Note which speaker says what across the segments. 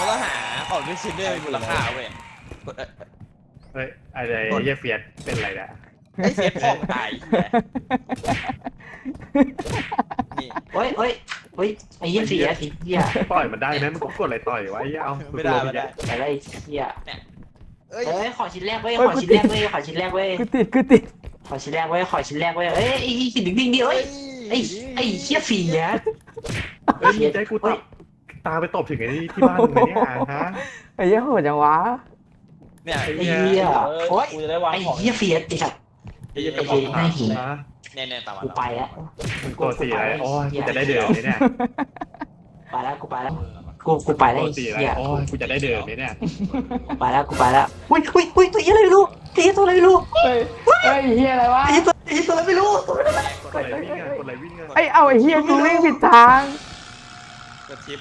Speaker 1: มันต้องหาของที่ชิ้นด้วยมีมูลค่าเว้ยกดเอ้ย
Speaker 2: เฮ้ยอะไรเหี้ยเฟียสเป็นอะไรเนี่ย
Speaker 1: ไอ้เสียของตายเหี้ยนี่
Speaker 3: เฮ้ยเฮ้ยเฮ้ยไอ้เหี้ยเสียไอ้เหี้ย
Speaker 2: ต่อยมันได้ไหมมันก็กดอะไรต่อยวะไอ้เหี้ยเอา
Speaker 1: ไม่ได้ไม่ได้
Speaker 3: แต่ละไอ้เหี้ย
Speaker 1: เอ้ย
Speaker 3: เฮ้ยขอชิ้นแรกเว้ยขอชิ้นแรกเว้ยขอชิ้นแรกเว้ย
Speaker 4: กูติดกูติด
Speaker 3: ขอชิ้นแรกเว้ยขอชิ้นแรกเว้ยเอ้ยไอ้หินดิ่งๆดิเอ้ยไอ้ไอ้เหี้ยเสีย
Speaker 2: เฮ้ยมึงจะให้กูตบ ตาไปตบถึงไอ้นี่ที่บ้านมึงไหมเนี่ยฮะ
Speaker 4: ไอ้เหี้ยโหดจังวะ
Speaker 1: เนี่ย
Speaker 2: ไอ้
Speaker 3: ไอ้
Speaker 2: เหี้ย
Speaker 3: เหี้ยโอ๊ย
Speaker 5: กูจะได้วาง
Speaker 3: ไอ้
Speaker 5: ของ
Speaker 3: เหี้ยเสียไอ้สัตว์
Speaker 2: ไอ้เหี้ยกระบอกขาฮะ
Speaker 1: เนี่ยเนี่ยตามมา
Speaker 3: กูไปแล้ว
Speaker 2: มึงกดสีอะไรโอ้ยกูจะได้เดินไหมเนี่ย
Speaker 3: ไปแล้วกูไปแล้วกูกูไปแล้ว
Speaker 2: ก
Speaker 3: ไอ้
Speaker 2: ดสีอะไร
Speaker 3: เหี้ย
Speaker 2: โอ้ยกูจะได้เดินไหมเนี่ย
Speaker 3: กูไปแล้วกูไปแล้วอุ้ยอุ้ยอุ้ยตัวเหี้ยอะไรไม่รู้ตัวเหี้ยตัวอะไรไม่รู้
Speaker 4: เฮ้ยเฮ้ยเหี้ยอะไรวะ
Speaker 3: ไอ้เหี้ยตัวไอ้เหี้ยตัวอะไรไม่รู้ตัวอะไร
Speaker 2: กดอะไรวิ่งอะกดอะไรวิ่งอะ
Speaker 4: ไอ้เอาไอ้เหี้ยกูวิ่งผิดทาง
Speaker 1: กดชิป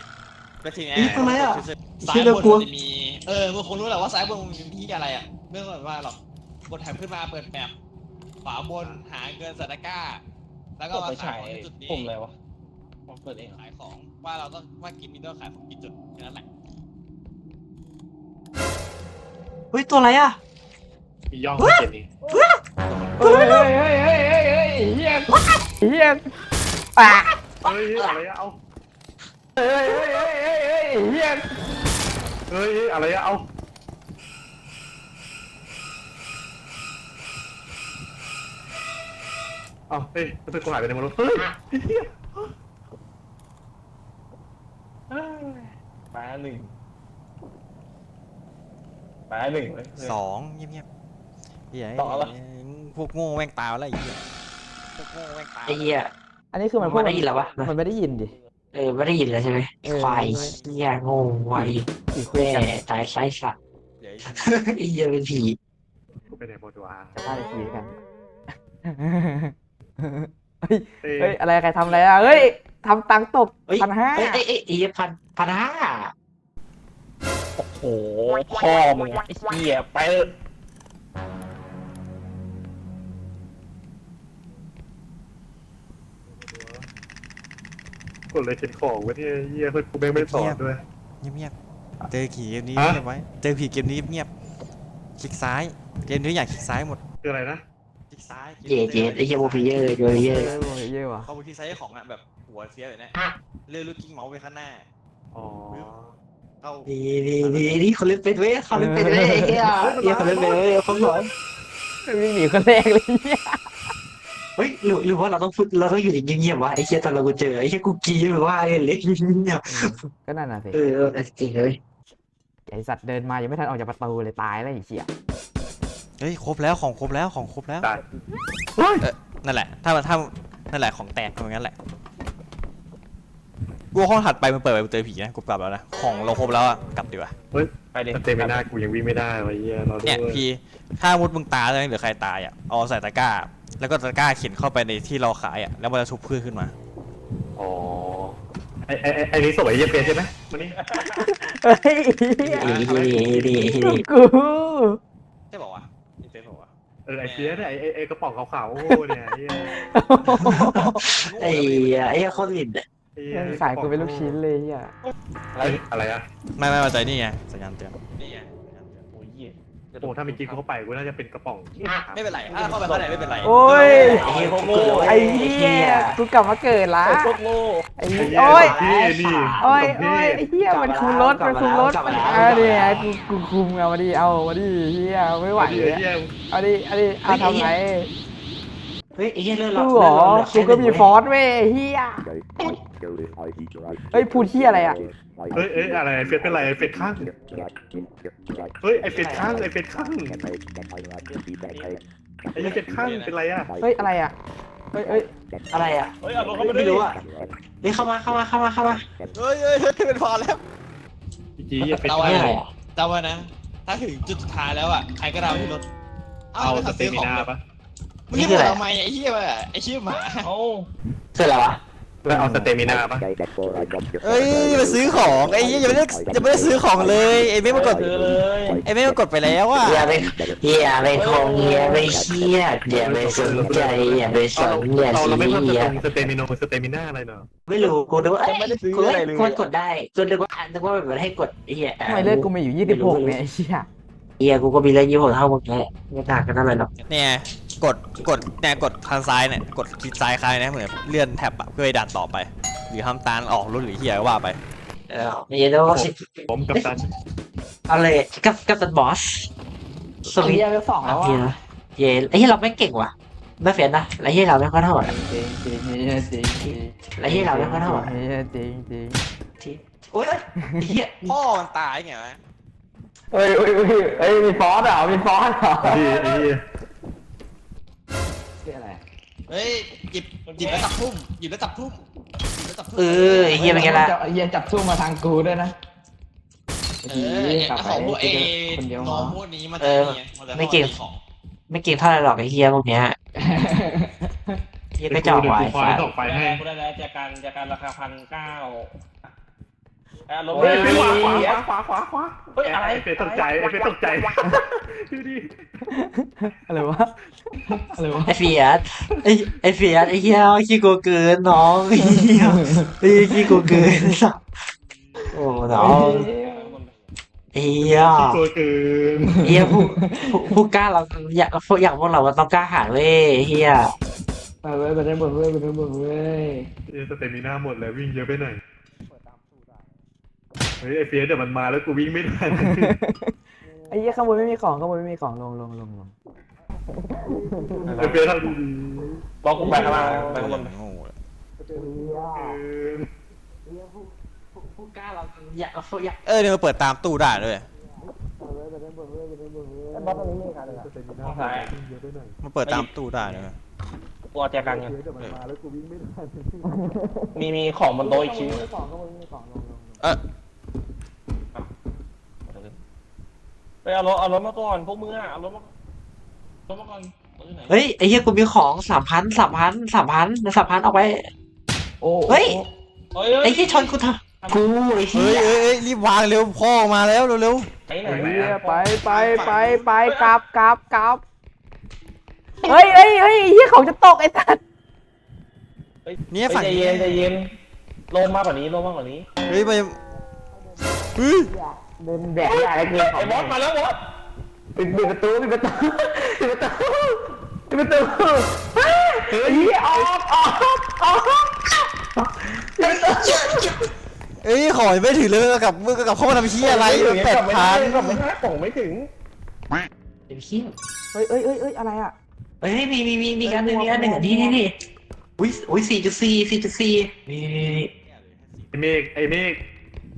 Speaker 1: ก็ทีเนี้ย
Speaker 3: ไอ้ตัวอะไรอะ
Speaker 1: ซ้า
Speaker 3: เหี้
Speaker 1: ย
Speaker 3: ย
Speaker 1: บ
Speaker 3: น่านกลัว
Speaker 1: มันจะมี เออมึงคงรู้แหละว่าซ้ายบนมันมีที่อะไรอะไม่ต้องแบบว่าหรอกกดแถบขึ้นมาเปิดแมปขวาบนหาเกินสถานก้า แล้วก็
Speaker 5: ก็
Speaker 1: มา
Speaker 5: ไป
Speaker 1: ขา
Speaker 5: ฉายย
Speaker 1: ของที่จุดนี้
Speaker 5: ปุ่มอะไรวะผมเปิดเอง
Speaker 1: ขายของว่าเราต้องว่ากินมีต้องขายของกี่จุดแค่นั้นแหละ
Speaker 3: เฮ้ยตัวอะไรอะ
Speaker 2: มีย่องมาเกมนี้
Speaker 4: เฮ้ยเฮ้ยเฮ้ยเฮ้ยเฮ้ยเฮ้ยเหี้ยเหี้ยอะ
Speaker 2: เฮ้ยอะไรอะเอา
Speaker 4: เฮ้ยเฮ้ยเฮ้ยเฮ้ยเฮ้ยเหี้ย
Speaker 2: เฮ้ยอะไรอะเอาเอาเฮ้ยมันเป็นกูหายไปในมรดกเฮ้ย
Speaker 5: มาหนึ่งมาหนึ่งเลย
Speaker 1: สองเงียบๆเหี้ย
Speaker 5: ต่อละ
Speaker 1: พวกโง่แม่งตายแล้วไอ้เหี้ยพวกโง่แม่งตาย
Speaker 3: ไอ้เหี้ย
Speaker 4: อันนี้คือมันพู
Speaker 3: มันได้ยินเหรอวะ
Speaker 4: มันไม่ได้ยินดิ
Speaker 3: เออไม่ได้ยินแล้วใช่ไหม
Speaker 4: เออ
Speaker 3: ควายเหี้ยโง่ไว
Speaker 4: อีกคุย
Speaker 3: แม่
Speaker 4: กัน
Speaker 3: ตายไส้สัตว์
Speaker 1: เดี๋ยว
Speaker 3: ไอ้เหี้ยเป็นผี
Speaker 2: กูไปไหนหมดวะ
Speaker 4: จะพาไปทีกัน
Speaker 2: เฮ้ย
Speaker 4: เฮ้ยอะไรใครทำอะไรอะเฮ้ยทำตังค์ตก
Speaker 3: เฮ้ย
Speaker 4: พันห้า
Speaker 3: เอ้ยเอ้ยเอ้ยไอ้เหี้ยพันพันห้า
Speaker 5: โอ้โหพ่อมึงอะไอ้เหี้ยไปเถอะ
Speaker 2: กดอะไรเข็นของวะเนี่ยเฮียเพื่อนกูแม่งไม่สอนด้วย
Speaker 1: เงียบๆเจอผีเกมนี้
Speaker 2: ฮะ
Speaker 1: เงียบไว้ เจอผีเกมนี้เงียบคลิกซ้าย เกมนี้อยากคลิกซ้ายหมด
Speaker 2: คืออะไรนะ
Speaker 1: คลิกซ้าย
Speaker 3: เจ๊เจ๊ไอ้เหี้ยโมพีเยอร์โยเยอร์
Speaker 4: เฮ้ยโอ้ยเยอะว่ะ
Speaker 1: เขาไปคลิกซ้ายให้ของอะแบบหัวเสียเลยนะเลื่อนลูกกิ้งเมาส์ไปข้างหน้า
Speaker 2: อ๋อ
Speaker 1: เข้า
Speaker 3: ดีดีดีนี่เขาเล่นเป็นเว้ยเขาเล่นเป็นเว้ยไอ้เหี้ยเหี้ยเขาเล่นเป็นเว้ยเขาสอน
Speaker 4: วิ่งหนีคนแรกเลยเนี่ย
Speaker 3: เฮ้ยหรือหรือว่าเราต้องพูดเราต้องอยู่อย่างเงียบๆวะไอ้เหี้ยตอนเรากูเจอไอ้เหี้ยกูกรีดหรือว่าไอ้เล็กเงียบ
Speaker 4: ก็นั่นน่ะสิ
Speaker 3: เออเออจริงเลย
Speaker 4: ไอสัตว์เดินมายังไม่ทันออกจากประตูเลยตายแล้วไอ้เหี้ย
Speaker 1: เฮ้ยครบแล้วของครบแล้วของครบแล้ว
Speaker 2: ตาย
Speaker 1: นั่นแหละ ถ้ามันถ้านั่นแหละของแตกตรงนั้นแหละกูว่าห้องถัดไปมันเปิดไปเจอผีนะกูกลับแล้วนะของเราครบแล้วอะกลับดีกว่า
Speaker 5: ไปดิ
Speaker 2: เต็มไม่ได้กูยังวิ่งไม่ได้วะเฮียเราด้ว
Speaker 1: เนี่ย
Speaker 2: ย
Speaker 1: พี่ถ้ามุดมึงตายแล้วหรือใครตายอะเอาใส่ตะกร้า แล้วก็ตะกร้าเข็นเข้าไปในที่เราขายอะ แล้วมันจะชุบพืชขึ้นมา
Speaker 2: อ๋อไอ้ไอ้ไอ้ไอ้นี่สมัยเฮียเฟียสใช่ไหมมันนี่
Speaker 4: เฮ้ยเหี้ย
Speaker 3: ดีดีดีดี
Speaker 4: กู
Speaker 1: ใช่บอกว่าอีเฟซบอกว่า
Speaker 2: เออไอ้เฟียสเนี่ยไอ้ไอ้ไอ้กระป๋องขาวๆโอ้เนี่ยเฮีย
Speaker 3: ไอ้เหี้ยไอ้เหี้ยโคตรหลินอะ
Speaker 2: ไอ้เหี้
Speaker 4: ขายกูเป็นลูกชิ้นเลยเหี้ย
Speaker 2: เอ้ยอะไรอะ
Speaker 1: ไม่ไม่มาใจนี่ไงสัญญาณเตือนนี่ไง
Speaker 5: โอ้ยเหี้ย
Speaker 2: โอ้ถ้ามีกิ๊กเข้าไปกูน่าจะเป็นกระป๋อง
Speaker 1: ไม่เป็นไรถ้าเข้าไปข้างในไม่เป็นไร
Speaker 4: โอ้ย
Speaker 3: ไอ้เหี้ยโคตรโง่
Speaker 4: ไอ้เหี้ยกูกลับมาเกิดละ
Speaker 5: ไอ้พวกโง่
Speaker 4: ไอ้
Speaker 2: ไอ้
Speaker 4: เหี้ย
Speaker 2: เหี้ย
Speaker 4: โอ้ย
Speaker 2: นี่นี่
Speaker 4: โอ้ย
Speaker 2: สมเพ
Speaker 4: โอ้ย
Speaker 2: ศ
Speaker 4: ไอ้เหี้ยมันคุมรถมันคุมรถเอาดิไอ้กูกูคุมเอามาดิเอามาดิเหี้ยไม่ไหว
Speaker 2: ไอ้
Speaker 4: เลย
Speaker 2: เหี้ย
Speaker 4: เอาดิเอาดิเอาทำไง
Speaker 3: เฮ้ยไอ้เหี้ยเลื่อน
Speaker 4: กู
Speaker 3: เรา
Speaker 4: เหรอ
Speaker 3: เลื่อนเราเหลือแค่
Speaker 4: กูก็มี
Speaker 3: หนึ่ง
Speaker 4: ฟอสเว้ยไอ้เหี้ยเฮ้ยพูดเหี้ยอะไรอะ
Speaker 2: เฮ้ยเอ้ยอะไรเฟียสเป็นไรเฟียสข้างเฮ้ยไอ้เฟียสข้างไอ้เฟียสข้างไอ้เหี้ยเฟียสข้างเป็นไรอะ
Speaker 4: เฮ้ยอะไรอะเฮ้ยเฮ้ย
Speaker 3: อะไรอะ
Speaker 5: เฮ้ยเอาลงเข้ามาด้ว
Speaker 3: ไม่
Speaker 5: ย
Speaker 3: รู้อะเฮ้ยเข้ามาเข้ามาเข้ามาเข้ามา
Speaker 1: เฮ้ยเฮ้ยเฮ้ยเป็นพอแล้ว
Speaker 2: อีกี้เฟียส
Speaker 1: เรา
Speaker 3: เฮ้ย
Speaker 2: ข้าง
Speaker 3: อะไรอะ
Speaker 1: จำไว้นะ ถ้าถึงจุดสุดท้ายแล้วอะใครก็ได้ที่รถ
Speaker 2: เอาสเตมินาปะ
Speaker 1: มึงจะบอกทำไมไอ้เหี้ยมาไอ้เหี้ยหมา
Speaker 5: เอ้า
Speaker 3: คืออะไรวะ
Speaker 2: แล้วเอาสเตมินาปะ
Speaker 1: เอ้ยมาซื้อของไอ้เหี้ยยังไม่ได้ยังไม่ได้ซื้อของเลยไอ้ไม่มากด
Speaker 4: ซื้อเลย
Speaker 1: ไอ้ไม่มากดไปแล้วอะ
Speaker 3: อย่าไปอย่าไปคงอย่าไปเครียดอย่าไปสนใจอย่าไปส
Speaker 2: เรา
Speaker 3: นอย่า
Speaker 2: เรา
Speaker 3: ซี
Speaker 2: เราไม่เพิ่มส
Speaker 3: เรีย
Speaker 2: เต
Speaker 3: ส
Speaker 2: มิสเตมิโนสเตมินาอะไรเนาะ
Speaker 3: ไม่รู้กูนึกว่าเอ้ย
Speaker 1: ไม่ได้ซื้อ
Speaker 3: กู
Speaker 1: อะไรเลย
Speaker 3: กูกดได้กูนึกว่านึกว่าแบบให้กดไอ้เหี้ย
Speaker 6: ทำไมเลือดกูมีอยู่ยี่สิบหกเนี่ยไอ้เหี้ย
Speaker 3: เหี้ยกูก็มีเลือดยี่สิบหกเท่ามึงแหละไม่ต่างกันเท่าไหร่หรอก
Speaker 1: เนี่ย กดกดเนี่ยกดทางซ้ายเนี่ยกดคลิกซ้ายคลายนะเหมือนเลื่อนแท็บอะเพื่อให้ดันต่อไป หรือทำตาลออกรุ่นหรือเฮียก็ว่าไป
Speaker 3: เออไม่ใช่แล้วสิ
Speaker 2: ผมกับตัน
Speaker 3: เอาเลยกับกับตันบอสสวิต
Speaker 4: เฮียไปสองแล้ว
Speaker 3: เฮีย
Speaker 4: อะ
Speaker 3: เย่ไอ้เหี้ยเราไม่เก่งว่ะไม่เฟียนนะไอ้เหี้ยเราไม่ค่อยเท่าอะ
Speaker 6: จริงจริงจริงจริงจริง
Speaker 3: ไอ้เหี้ยเราไม่ค่อยเท่าอะ
Speaker 6: จริงจริงจริง
Speaker 3: ที่โอ๊ยเอ้ยไอ้เหี้ย
Speaker 1: พ่อมันตายไงวะ
Speaker 4: เฮ้ยเฮ้ยเฮ้ยเฮ้ยมีฟอสเหรอมีฟอสเหรอ
Speaker 2: พี่ ไอ้เหี้ย
Speaker 4: ชื่ออะไร
Speaker 1: เฮ้ยหยิบหยิบแล้วจับทุ่มหยิบแล้วจับทุ่มหยิบแล้วจับทุ่ม
Speaker 3: เออไอ้เหี้ยเป็นไงล่ะ
Speaker 4: เฮียจับทุ่มมาทางกูด้วยนะ
Speaker 1: เออไอ้ของพวกเอ
Speaker 4: คนเดียว
Speaker 1: น้
Speaker 4: มา
Speaker 1: องพวกนี้มันจะมีไงนจะ
Speaker 3: ไม่เก่ง
Speaker 1: ของ
Speaker 3: ไม่เก่งเท่าไหร่หรอกไอ้เหี้ยพวกเนี้ยเหี้ยก็จอกไว้
Speaker 2: คอยส่งไฟให้
Speaker 5: กูได้แล้วจากการจากการราคาพันเก้า อารมณ์
Speaker 2: เฮ้ยไอ้ขวาขวา
Speaker 5: เฮ้ย
Speaker 2: ขวาขวาขวา
Speaker 5: อะไร
Speaker 2: ไอ้เฟยตกใจไอ้เฟยตกใจดูดิ
Speaker 6: อะไรวะอะไรวะ
Speaker 3: ไอ้เฟียสไอ้ไอ้เฟียสไอ้เหี้ยขี้โกงเกินน้องไอ้เหี้ยไอ้เหี้ยขี้โกงเกินโอ้น้องไอ้เหี้ย
Speaker 2: ขี้โกลัวเกิน
Speaker 3: ไอ้เหี้ยผู้ผู้ผู้กล้าเราอยากพวกอย่างพวกเรามันต้องกล้าหาญเว้ยไอ้เหี้ย
Speaker 4: ไปเว้ยไปได้หมดเว้ยไปได้หมดเว้ย
Speaker 2: เอ้ยสเตมินาหมดแล้ววิ่งเยอะไปหน่อย เฮ้ยไอ้เฟียสเดี๋ยวมันมาแล้วกูวิ่งไม่ทัน
Speaker 6: ไอ้เหี้ยข้างบนไม่มีของข้างบนไม่มีของลงลงลงลง
Speaker 2: ไอ้เฟียสทำดี
Speaker 5: บอกกูไปข้างล่างไปข้างบน
Speaker 1: โง่เลย
Speaker 2: ๆเกิน
Speaker 3: ผู้กล้าเราอยากพวกอยาก
Speaker 1: เออเนี่ยมันเปิดตามตู้ได้ด้วย
Speaker 2: สเตมินาหมดแล้ววิ่งเยอะไปหน่อย
Speaker 1: มันเปิดตามตู้ได้ด้วย
Speaker 5: กูเอาจากกันไง
Speaker 2: เฟียสเดี๋ยวมันมาแล้วกูวิ่งไม่ทัน
Speaker 5: มีมีของบนโต๊ะอีกชิ้น
Speaker 1: เออ
Speaker 5: ไป เอารถเอารถมาก่อนพวกมึงอะเอารถมารถมาก่อนรถอยู่ไหน
Speaker 3: เฮ้ยไอ้เหี้ยกูมีของสามพันสามพันสามพันสามพันเอาไป
Speaker 4: โอ้
Speaker 3: เฮ้ย
Speaker 5: เฮ้ย
Speaker 3: ไอ้เหี้ยชนกูทำกูไอ้
Speaker 1: เฮ้
Speaker 3: เหี้
Speaker 1: ย
Speaker 3: ย
Speaker 1: เอ้ยเอ้ยรีบวางเร็วพ่อมาแล้วเร็ว
Speaker 5: ไปไหน
Speaker 6: ไอ้เหี้ยไปไปไปไปกลับกลับกลับเฮ้ยเฮ้ยเฮ้ยไอ้เหี้ยของจะตกไอ้สัส
Speaker 1: ๆเนี่ย
Speaker 5: เฮ้ย
Speaker 1: ฝั่ง
Speaker 5: ใจ
Speaker 1: นี้
Speaker 5: เย็นใจเย็นลงมากกว่านี้ลงมากกว่านี้
Speaker 1: เฮ้ยไปเฮ้ย
Speaker 4: เดินแดกได้เกิน
Speaker 5: ไอ้บอสมาแล้วบอส
Speaker 4: ปิดปิดประตูปิดประตูปิดประตูปิดประตูเฮ้ยออกออกออก
Speaker 1: เอ้ยขอไม่ถึงเลยกับมึงกับพ่อทำเชี่ยอะไรแปดพัน
Speaker 5: กลับไม่ได้ส่งไม่ถึง
Speaker 3: ไอ้เหี้ย
Speaker 6: เฮ้ยเฮ้ยเฮ้ยเฮ้ยอะไรอะ
Speaker 3: เฮ้ยมีมีมีมีการหนึ่งมีการหนึ่งอะนี่นี่นี่อุ้ยอุ้ยสี่จุดสี่สี่จุดสี่นี่นี่นี่
Speaker 2: ไอ้เมฆไอ้เมฆ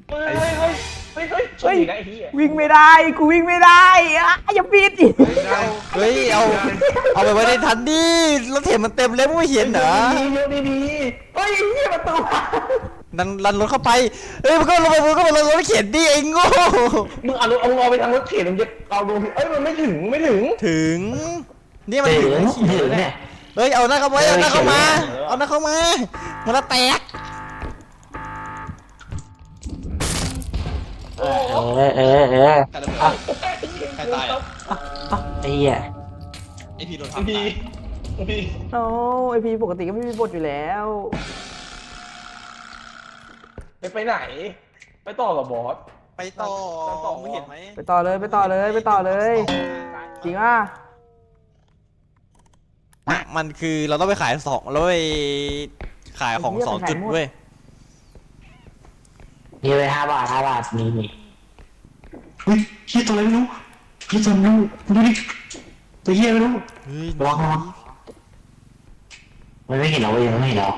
Speaker 5: เฮ้ยเฮ้ยเฮ้ยเฮ้ยเฮ้ยชนอีกแล้วไอ้เหี้ย
Speaker 6: วิ่งไม่ได้ กูวิ่งไม่ได้อะอย่าปิดดิ
Speaker 1: เฮ้ยเอาเอาไปไว้ในทันดิรถเข็นมันเต็มเลยมึงไม่เห็นเหรอ
Speaker 4: ดีเยอะดีดีเฮ้ยเฮียประตู
Speaker 1: ดันดันรถเข้าไปเอ้ยมันก็ลงไปมึงก็มาลงรถเข็นดิไอ้โง่
Speaker 5: มึงเอารถเอามึงเอาไปทางรถเข็นมึงจะเอาดูเอ้ยมันไม่ถึงไม่ถึง
Speaker 1: ถึงนี่มัน
Speaker 3: เอ
Speaker 1: ถึง
Speaker 3: อ
Speaker 1: แล้วขี่
Speaker 3: เออ
Speaker 1: แล้ว
Speaker 3: เนี่
Speaker 1: เนี่ยยเฮ้ยเอาหน้าเข้าไว้เอาหน้าเข้ามา เอาหน้าเข้ามามันจะแตก
Speaker 3: เออเออเออ
Speaker 1: ใครระเบิดใครตายอะ
Speaker 3: อะไอ้เหี้ย
Speaker 1: ไอพีโดน
Speaker 5: ไอ
Speaker 1: ทำ
Speaker 5: พี
Speaker 1: ตาย
Speaker 5: ไอพี
Speaker 6: โอ้ไอพีปกติก็ไม่มีบทอยู่แล้ว
Speaker 5: ไปไปไหน ไปต่อกับบอส
Speaker 1: ไปต่อ
Speaker 5: ไปต่อ
Speaker 1: มึงเห็นไหม
Speaker 6: ไปต่อเลยไปต่อเลยไปต่อเลย จริงอะ
Speaker 1: มันคือเราต้องไปขายสองแล้วไปขายของสองจุดเว้ย
Speaker 3: นี่เลยห้าบาทห้าบาทนี่นี่ เฮ้ยเฮียตัวอะไรไม่รู้เฮียตัวไม่รู้ดูดิตัวเฮียไม่รู้
Speaker 1: เฮ้ย
Speaker 3: ระวังระวังมันไม่เห็นเราเว้ยมันไม่เห็นเรา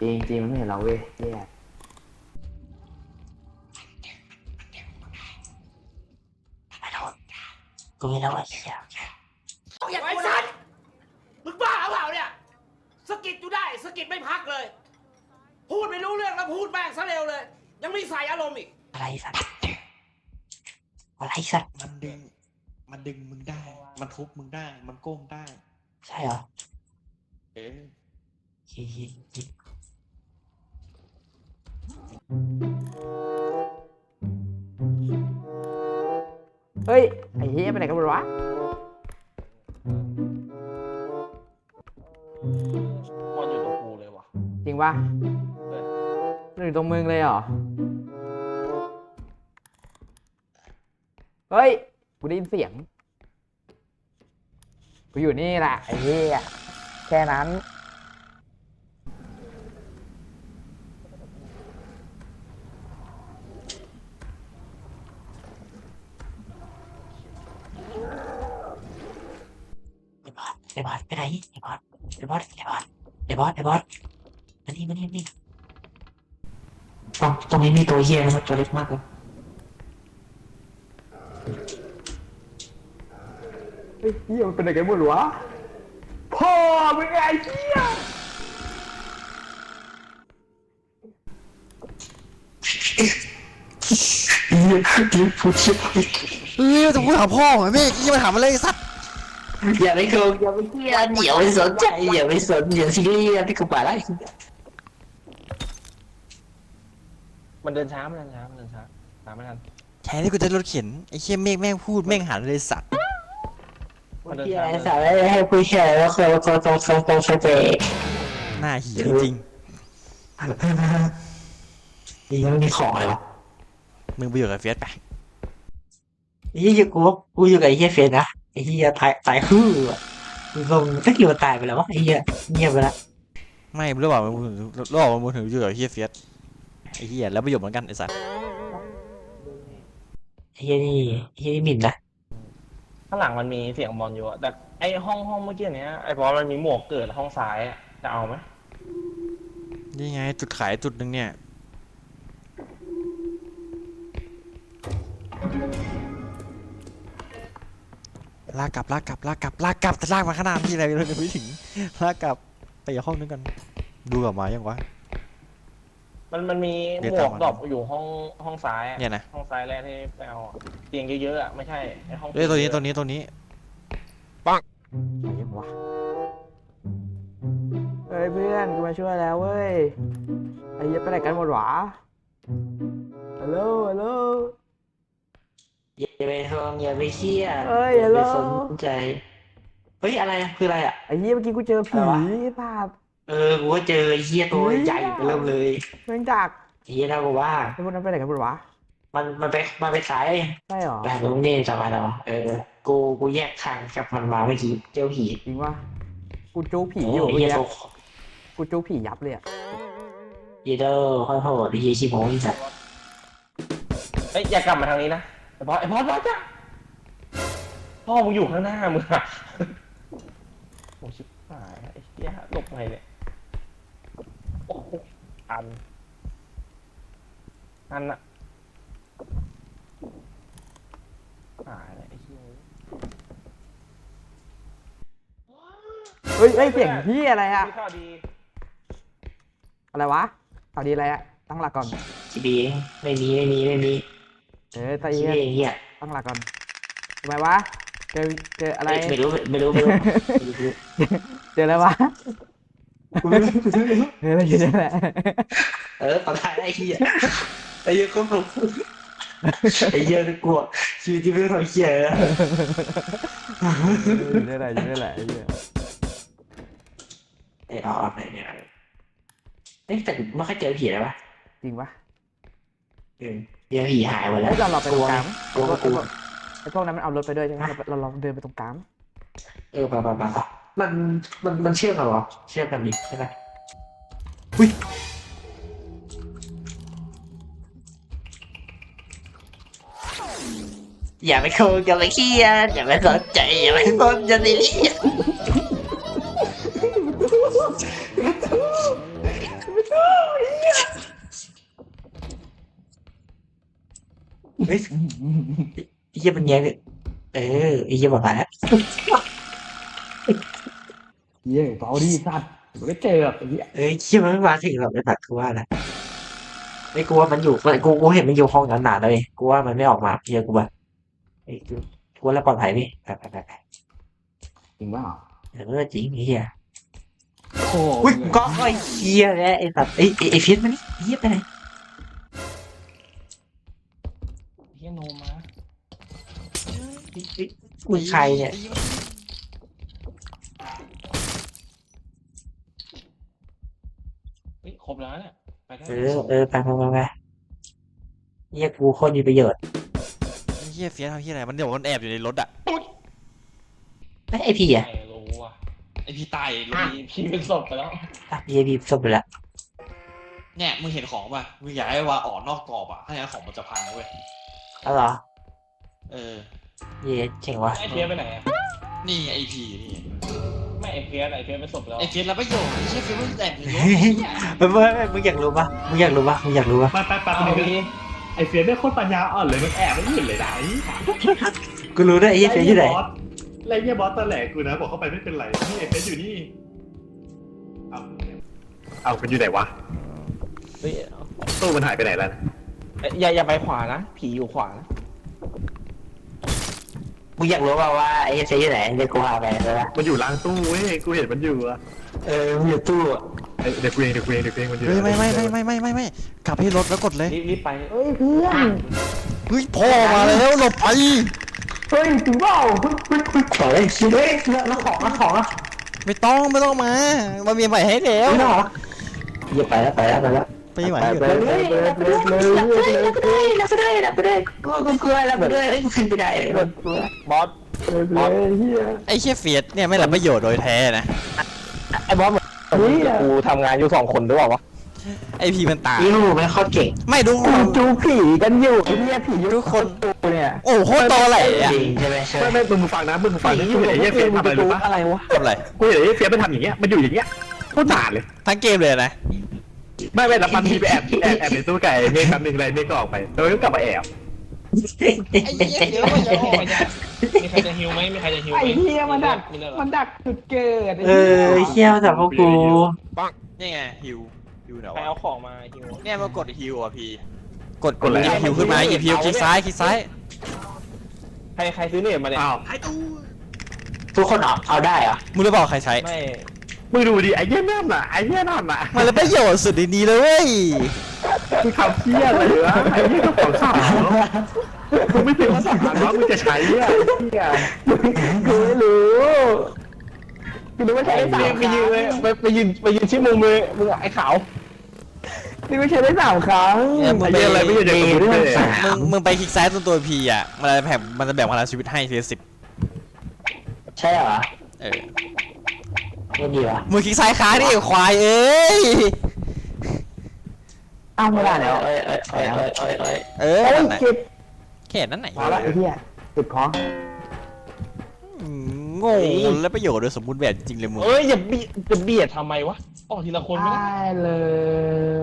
Speaker 4: จริงจริงมันไม่เห็นเราเว้ยแย่
Speaker 3: ไม่โดนกูไม่รู้ไอ้เหี้ย
Speaker 7: ไอ้สัตว์มึงบ้าเปล่าเนี่ยสะกิดอยู่ได้สะกิดไม่พักเลย พูดไม่รู้เรื่องแล้วพูดแม่งซะเร็วเลย ยังมีใส่อารมณ์อีก
Speaker 3: อะไรสัตว์ อะไรสัตว์
Speaker 1: มันดึง มันดึงมึงได้ มันทุบมึงได้ มันโก้งได้
Speaker 3: ใช่เหรอ
Speaker 1: เออ
Speaker 3: เฮ้ยเฮ้ยเฮ้ย
Speaker 4: เฮ้ย ไอ้เฮียไปไหนกันหมดวะ
Speaker 5: มันอยู่ตรงกูเลยว่ะ
Speaker 4: จริงปะมันอยู่ตรงมึงเลยเหรอ เฮ้ย กูได้ยินเสียง กูอยู่นี่แหละไอ้เหี้ยแค่นั้น
Speaker 3: ไอ้บอสไอ้บอสไปไหนไอ้บอสไอ้บอสไอ้บอสไอ้บอสไอ้บอสมานี่มานี่มานี่ตรงตรงนี้มีตัวเฮียนะครับตัวเล็กมากเลย
Speaker 8: เฮ้ยเฮียมันเป็นอะไรกันหมดวะพ่อมึงไงเฮีย
Speaker 3: เฮียเฮียพูดเชี่ย
Speaker 1: เฮ้ยจะพูดหาพ่อเหรอเมฆยี่มาถามอะไรไอ้สัตว์
Speaker 3: อย่าไปโกงอย่าไปเฮียอย่าไปสนใจอย่าไปสนอย่าซีเรียสที่กูป่าได้
Speaker 5: มันเดินช้ามันเดินช้ามันเดินช้าตามไม่ทัน
Speaker 1: แทนที่กูจะรถเข็นไอ้เชี่ยเมฆแม่งพูดแม่งหันเลยสัตว์
Speaker 5: เดิน
Speaker 3: เฮีย
Speaker 5: ช้า
Speaker 3: ไอ้สาวให้พูดแค่แล้วเคยเคยเคยเคยเคยเคยเจ
Speaker 1: หน้าหี้ยจริง
Speaker 3: นี่มันมีของอะไรวะ
Speaker 1: มึงไปอยู่กับเฟียสไป
Speaker 3: ไอ้เฮียกูกูอยู่กับไอ้เฮียเฟนนะไอ้เฮียตายตายฮืออะลงสักกี่วันตายไปแล้ววะไอ้เฮียเงียบไปแล้ว
Speaker 1: ไม่ระหว่างมึงถึงระหว่างมึงถึงอยู่กับเฮียเฟียสไอ้เหี้ยแล้วไประโยชน์เหมือนกันไอ้สัตว์
Speaker 3: ไอ้เฮียนี่ไอ้เฮียนี่หมิ่นนะ
Speaker 5: ข้างหลังมันมีเสียงบอลอยู่อะแต่ไอห้องห้องเมื่อกี้เนี้ยไอบอลมันมีหมวกเกิดห้องซ้ายอะจะเอาไหม
Speaker 1: นี่ไงจุดขายจุดหนึ่งเนี่ย ลากกลับลากกลับลากกลับลากกลับแต่ลากมาขนาดที่อะไรเรายังไม่ถึง ลากกลับไปอีกห้องนึงกัน ดูกลับมายังวะ
Speaker 5: มันมันมี
Speaker 1: เดี๋ยว
Speaker 5: หมวก
Speaker 1: ตามมา
Speaker 5: ดรอปอยู่ห้องห้องซ้ายอะ
Speaker 1: เนี่ยนะ
Speaker 5: ห้องซ้ายแรกที่ไปเอาอะเตียงเยอะๆอะไม่ใช่ไอห้อง
Speaker 1: เอ้ยตัวนี้
Speaker 5: เยอะๆ
Speaker 1: ตัวนี้ตัวนี้
Speaker 4: ไหนยังวะเฮ้ยเพื่อนกูมาช่วยแล้วเว้ยไอ้เหี้ยไปไหนกันหมดวะฮัลโหลฮัลโหล
Speaker 3: อย่าไปทงอย่าไปเครียด
Speaker 4: เอ้ย
Speaker 3: อย่าไป
Speaker 4: ฮัลโหล
Speaker 3: สนใจ เฮ้ย อะไรอะคืออะไรอะ
Speaker 4: ไอ้เหี้ยเมื่อกี้กูเจอผี
Speaker 3: อะไรวะ
Speaker 4: ภาพ
Speaker 3: เออกูก็เจอไอ้เฮียตัวใหญ่ไปเริ่มเลย
Speaker 4: เนื่องจาก
Speaker 3: ไอ้เฮียน่ากลัวว่า
Speaker 4: ไอ้พวกนั้นไปไหนกันหมดวะ
Speaker 3: มันมันไปมันไปสาย
Speaker 4: ใช่หรอ
Speaker 3: แบบนู้นนี่จะมาแล้วเออกูกูแยกทางกับมันมาเมื่อกี้เจอผี
Speaker 4: จริงวะกูจู้ผีอยู่
Speaker 3: ไอ้
Speaker 4: เมื่อ
Speaker 3: เฮีย
Speaker 4: กี้
Speaker 3: ตัว
Speaker 4: กูจู้ผียับเลยอะ
Speaker 3: เฮียเดอร์ค่อยโหดไอ้เฮียชิโมอีสัตว์
Speaker 5: เอ้ยอย่ากลับมาทางนี้นะไอบอลไอบอลบอลจ้ะพ่อมึงอยู่ข้างหน้ามึงอะโอ้ชิบหายไอ้เหี้ยหลบไงเนี่ยโอัน อันอะหายแล้วไอ้เหี้ย
Speaker 4: เฮ้ยเฮ้ยเสียงพี่อะไรอะ
Speaker 5: มีข่าวดี
Speaker 4: อะไรวะข่าวดีอะไรอะตั้งหลักก่อน
Speaker 3: ชิบีไม่มีไม่มีไม่มี
Speaker 4: เออตะ
Speaker 3: ชิ
Speaker 4: เอีย
Speaker 3: บีเฮีย
Speaker 4: ตั้งหลักก่อนทำไมวะเจอเจออะไร
Speaker 3: ไม่รู้ไม่รู้ไม่รู้ไม่รู้
Speaker 4: เจออะไรวะ เจออะไรอยู่นี่แหละ
Speaker 3: เออประกาศไอ้เฮียไอ้เฮียก็ผมไอ้เฮียน่ากลัวชีวิตที่ไม่ต้องเฮีย
Speaker 4: อยู่นี่แหละอยู่นี่แหละไอ้เหี้ย
Speaker 3: เออเอาเอาไปเนี่ยเอ้ยแต่ไม่ค่อยเจอผีเลยวะ
Speaker 4: จริงปะ
Speaker 3: เออเจอผีหายหมดแล้
Speaker 4: เฮ้
Speaker 3: วย
Speaker 4: เราเราไปตรงกลาง
Speaker 3: กลัวกลัว
Speaker 4: ไอ้พวกนั้นมันเอารถไปด้วยใช่ไหมเราเราเดินไปตรงกลาง
Speaker 3: เออไปไปไปไป มันมันมันเชื่อมกันเหรอ เชื่อมกันดิใช่ไหมอย่าไปโกงอย่าไปเครียดอย่าไปสนใจอย่าไปสนใจดิเฮ้ยไอ้เหี้ยมันแย่เลยเออไอ้เหี้ยบอกมาแล้ว
Speaker 8: เฮียเบาดีสัตว์มันก็เจอแบบไอ้เฮีย
Speaker 3: เอ้ยเหี้ยมันไม่มาถึงหรอกไอ้สัตว์กูว่านะไม่กลัวมันอยู่มันกูกูเห็นมันอยู่ห้องนั้นนานเลยกูว่ามันไม่ออกมาเฮียกูว่าไอ้กูกูว่าแล้วปลอดภัยนี่ไปไปไปไป
Speaker 8: จริงเปล่า
Speaker 3: เออจริงไอ้เฮีย
Speaker 8: โอ้โห
Speaker 3: อุ้ยก็ไอ้เฮียแล้วไอ้สัตว์ไอ้ไอ้ไอ้เฟียสมันนี่เฮียไปไหน
Speaker 5: โนมา
Speaker 3: มึงใครเนี่ย
Speaker 5: เฮ้ยค รบแล้วเนี่ยไปได้
Speaker 3: เออเออไปไปไปไปเรียกกูโคตรมีประโยชน์
Speaker 9: ไอ้เฮียเฟียสทำเฮียอะไรมันเดี๋ยวมันแอบอยู่ในรถอะ
Speaker 3: ไอ้ไอพี่อะ
Speaker 5: ไม่รู้อะ
Speaker 1: ไอพี่ตายรู้
Speaker 5: พี่
Speaker 1: ดี
Speaker 5: พี่เป็นศพไปแล้ว
Speaker 3: อะพี่ไอพี่ศพไปแล้ว
Speaker 1: เนี่ยมึงเห็นของป่ะมึงอยากให้ว่าออกนอกกรอบอะถ้าอย่างนั้นของมันจะพังเว้ย
Speaker 3: แล้วเหรอ
Speaker 1: เออ
Speaker 3: เย้เจ๋งวะ
Speaker 5: ไอเฟียสไปไหนอะ
Speaker 1: นี่ไอพีนี่
Speaker 5: ไม่ไอเฟียสไอเฟียสเป็นศพแล้ว
Speaker 1: ไอเฟียสรับประโยชน์ไอ้เชี่ยเฟียสมันแต่งรถ
Speaker 3: ไม่ไม่ไม่มึงอยากรู้ปะมึงอยากรู้ปะมึงอยากรู้ปะ
Speaker 2: ไปไปไปไปไอเฟียสได้โคตรปัญญาอ่อนเลยมันแอบไม่เห็นเลยไหน
Speaker 3: กูรู้ด้วยไอ้เหี้ยเฟียสอยู่ไหน
Speaker 2: ไรเงี้ยบอสตะแหลกกูนะบอกเข้าไปไม่เป็นไรนี่ไอเฟียสอยู่นี่เอาเอามันอยู่ไหนวะ
Speaker 5: เฮ้ย
Speaker 2: ตู้มันหายไปไหนแล้วนะ
Speaker 5: เอ้ยอย่าอย่าไปขวานะ ผีอยู่ขวานะ
Speaker 3: มึงอยากรู้ปะว่าไอ้เฟียสอยู่ไหนเดี๋ยวกูพาไปเลยปะ
Speaker 2: มันอยู่ล้างตู้เว้ยกูเห็นมันอยู่อะ
Speaker 3: เออมึงอยู่ตู้อะ
Speaker 2: เอ้ยเดี๋ยวกูเองเดี๋ยวกูเองเดี๋ยวกูเองมันอยู่
Speaker 9: เฮ้ยไม่ไม่ไม่ไม่ไม่ไม่ไม่กลับที่รถแล้วกดเลย
Speaker 5: รีบรีบไป
Speaker 4: เฮ้ยเพื่อน
Speaker 9: เฮ้ยพ่อมาแล้วหลบไป
Speaker 4: เฮ้ยถึงเปล่าเฮ้ยเฮ้ยเฮ้ย
Speaker 3: ขอเลยเฮ้ยแล้วของแล้วของแล้ว
Speaker 9: ไม่ต้องไม่ต้องมามามีใหม่ให้แล้ว
Speaker 3: ไม่ต้องหรออย่าไปแล้วไปแล้วไปแล้ว
Speaker 9: ไปใหม่
Speaker 4: ไป
Speaker 9: อยู่
Speaker 4: เลยเลยเลยเลย
Speaker 3: รับไปเลยรับไปเลยรับไปเลยรับไปเลยกูกูกลัวรับไปเลยเอ้ยกูขึ้นไม่ได้เลยกลัว
Speaker 5: บอส
Speaker 4: เลยเฮีย
Speaker 9: ไอ้เชี่ยเฟียสเนี่ยไม่รับประโยชน์โดยแท้นะ
Speaker 5: ไอบอสเหมือน
Speaker 4: เฮีย
Speaker 5: กูทำงานอยู่สองคนหรือเปล่าวะ
Speaker 9: ไอพีมันตาย
Speaker 3: ยูไม่โคตรเก่ง
Speaker 9: ไม่ดู
Speaker 4: กูจูผีกันอยู่ไอ้เฮียผีอยู่
Speaker 9: ทุกคน
Speaker 4: กูเนี่ย
Speaker 9: โอ้โหโคตรตอแหลอะ
Speaker 3: จริงใช่ไหมใช่ไหม
Speaker 2: ไม่ไม่มึงฟังนะมึงฟังนะกูเห็นไอ้เหี้ยเฟียสทำอะไรรู้ปะ
Speaker 5: อะไรวะ
Speaker 9: ทำอะไร
Speaker 2: กูเห็นไอ้เหี้ยเฟียสมันทำอย่างเงี้ยมันอยู่อย่างเงี้ยโคตรนานเลย
Speaker 9: ทั้งเกมเลยนะ
Speaker 2: ไม่ไม่แล้วมันมีไปแอบแอบแอบในตู้ไก่เมฆแป๊บนึงอะไรเมฆก็ออกไปแล้วมันก็กลับมาแอบ
Speaker 1: ไอ้เหี้ยเฟียสมันจะออกไปเนี่ย
Speaker 5: มีใครจะฮิวไหมมีใครจะฮิวไหม
Speaker 4: ไอ้เฮียมันดัก
Speaker 5: มีเลือดเหรอ
Speaker 4: มันดักจุดเกิด
Speaker 3: เออไอ้เชี่ยมาจากพวกกู
Speaker 1: นี่ไงฮิวฮิวไหน
Speaker 5: ใคร
Speaker 1: วะ
Speaker 5: เอาของมาฮิว
Speaker 1: เนี่ยมากดฮิวอะพี่
Speaker 9: กดกดหยิบฮิวขึ้นมาหยิบฮิวคลิกซ้ายคลิกซ้าย
Speaker 5: ใครใครซื้อเน็ตมาเนี่ย
Speaker 2: อ้าว
Speaker 3: ทุกคนเอาเอาได้เหรอ
Speaker 9: มึงรู้เปล่าใครใช้
Speaker 5: ไม่
Speaker 2: มึงดูดิไอ้เหี้ยนั่นน่ะไอ้เหี้ยนั่นน่ะ
Speaker 9: มันเลยประโยชน์สุดในนี้เลยเว้ย
Speaker 2: มึงทำเหี้ยอะไรวะไอ้เหี้ยก็ของสาวมึงไม่เป็นภาษาว่ามึงจะใช้อะไอ้เหี้ย
Speaker 4: กูไม่รู้กูนึกว่าใช้ได้สาม
Speaker 5: ไปยืนเลยไปไปยืนไปยืนชี้มุมเลยมึงไอ้ขาว
Speaker 4: นึกว่าใช้ได้สามครั้ง
Speaker 9: เนี่ยมึง
Speaker 2: ไอ้
Speaker 9: ไป
Speaker 2: เหี้ยอะไรไม่อยู่ในสมุดเลย
Speaker 9: มึงมึงไปคลิกซ้ายตรงตัวพีอะ มันจะแบ่งมันจะแบ่งพลังชีวิตให้ทีละสิบ
Speaker 3: ใช่เหรอ
Speaker 9: เออ
Speaker 3: ไม่ดีวะ
Speaker 9: มึงคลิกซ้ายค้างดิไอ้ควายเอ้ย
Speaker 4: อ้าวไม่ได้แล้ว
Speaker 3: เอ้ยเอ้ยเอ้ยเอ้ยเอ้ยเอ้ย
Speaker 9: เออ
Speaker 4: เอ้ย
Speaker 9: นั่นแหละ
Speaker 4: เจ็บ
Speaker 9: แค่นั้นไหน
Speaker 4: พอละไอ้เหี้ยจุดคอ
Speaker 9: อืมโง่และประโยชน์โดยสมบูรณ์แบบจริงเลยมึง
Speaker 5: เอ้ยอย่าเบียดจะเบียดทำไมวะออกทีละคนไม่ได้
Speaker 4: ได้เลย